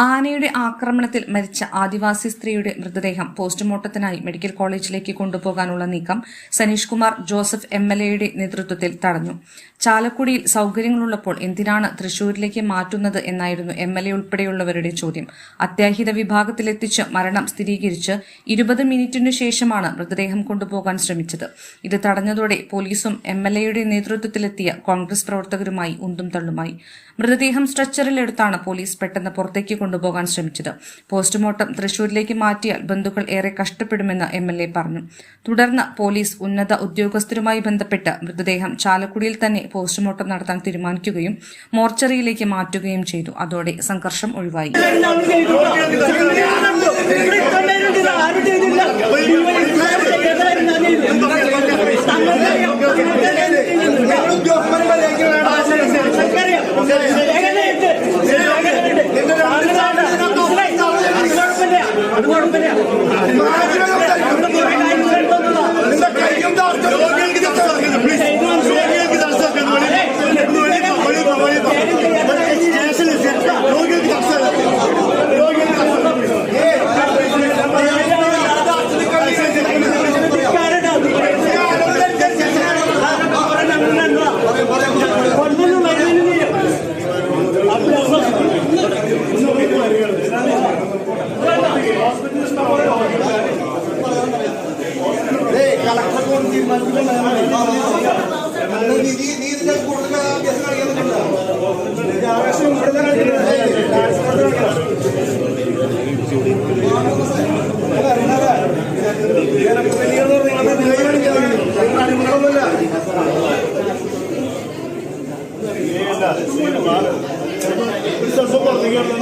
ആനയുടെ ആക്രമണത്തിൽ മരിച്ച ആദിവാസി സ്ത്രീയുടെ മൃതദേഹം പോസ്റ്റ്മോർട്ടത്തിനായി മെഡിക്കൽ കോളേജിലേക്ക് കൊണ്ടുപോകാനുള്ള നീക്കം സനീഷ് കുമാർ ജോസഫ് എം എൽ എയുടെ നേതൃത്വത്തിൽ തടഞ്ഞു. ചാലക്കുടിയിൽ സൌകര്യങ്ങളുള്ളപ്പോൾ എന്തിനാണ് തൃശൂരിലേക്ക് മാറ്റുന്നത് എന്നായിരുന്നു എം എൽ എ ഉൾപ്പെടെയുള്ളവരുടെ ചോദ്യം. അത്യാഹിത വിഭാഗത്തിലെത്തിച്ച് മരണം സ്ഥിരീകരിച്ച് ഇരുപത് മിനിറ്റിനു ശേഷമാണ് മൃതദേഹം കൊണ്ടുപോകാൻ ശ്രമിച്ചത്. ഇത് തടഞ്ഞതോടെ പോലീസും എം എൽ എയുടെ നേതൃത്വത്തിലെത്തിയ കോൺഗ്രസ് പ്രവർത്തകരുമായി ഉന്തും തള്ളുമായി. മൃതദേഹം സ്ട്രെച്ചറിലെടുത്താണ് പോലീസ് പെട്ടെന്ന് പുറത്തേക്ക് കൊണ്ടുപോകാൻ ശ്രമിച്ചത്. പോസ്റ്റ്മോർട്ടം തൃശൂരിലേക്ക് മാറ്റിയാൽ ബന്ധുക്കൾ ഏറെ കഷ്ടപ്പെടുമെന്ന് എം എൽ എ പറഞ്ഞു. തുടർന്ന് പോലീസ് ഉന്നത ഉദ്യോഗസ്ഥരുമായി ബന്ധപ്പെട്ട് മൃതദേഹം ചാലക്കുടിയിൽ തന്നെ പോസ്റ്റ്മോർട്ടം നടത്താൻ തീരുമാനിക്കുകയും മോർച്ചറിയിലേക്ക് മാറ്റുകയും ചെയ്തു. അതോടെ സംഘർഷം ഒഴിവായി. അത് കുഴപ്പമില്ല ആവേശം Eso es un